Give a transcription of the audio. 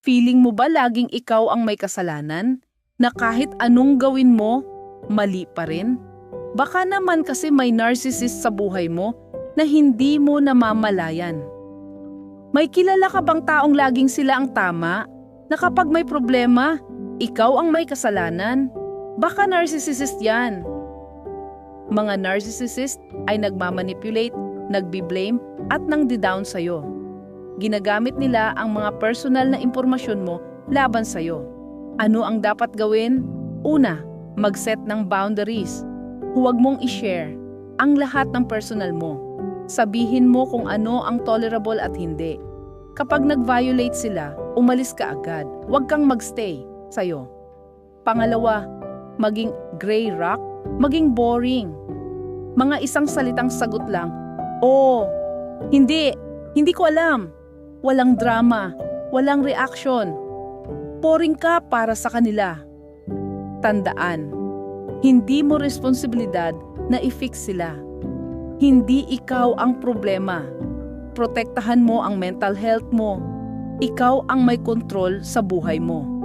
Feeling mo ba laging ikaw ang may kasalanan? Na kahit anong gawin mo, mali pa rin? Baka naman kasi may narcissist sa buhay mo na hindi mo namamalayan. May kilala ka bang taong laging sila ang tama? Na kapag may problema, ikaw ang may kasalanan? Baka narcissist yan. Mga narcissist ay nagmamanipulate, nagbi-blame at nang di-down sa'yo. Ginagamit nila ang mga personal na impormasyon mo laban sa'yo. Ano ang dapat gawin? Una, mag-set ng boundaries. Huwag mong i-share ang lahat ng personal mo. Sabihin mo kung ano ang tolerable at hindi. Kapag nag-violate sila, umalis ka agad. Huwag kang magstay sa'yo. Pangalawa, maging gray rock, maging boring. Mga isang salitang sagot lang, Oo, hindi, hindi ko alam. Walang drama, walang reaction. Boring ka para sa kanila. Tandaan, hindi mo responsibilidad na i-fix sila. Hindi ikaw ang problema. Protektahan mo ang mental health mo. Ikaw ang may kontrol sa buhay mo.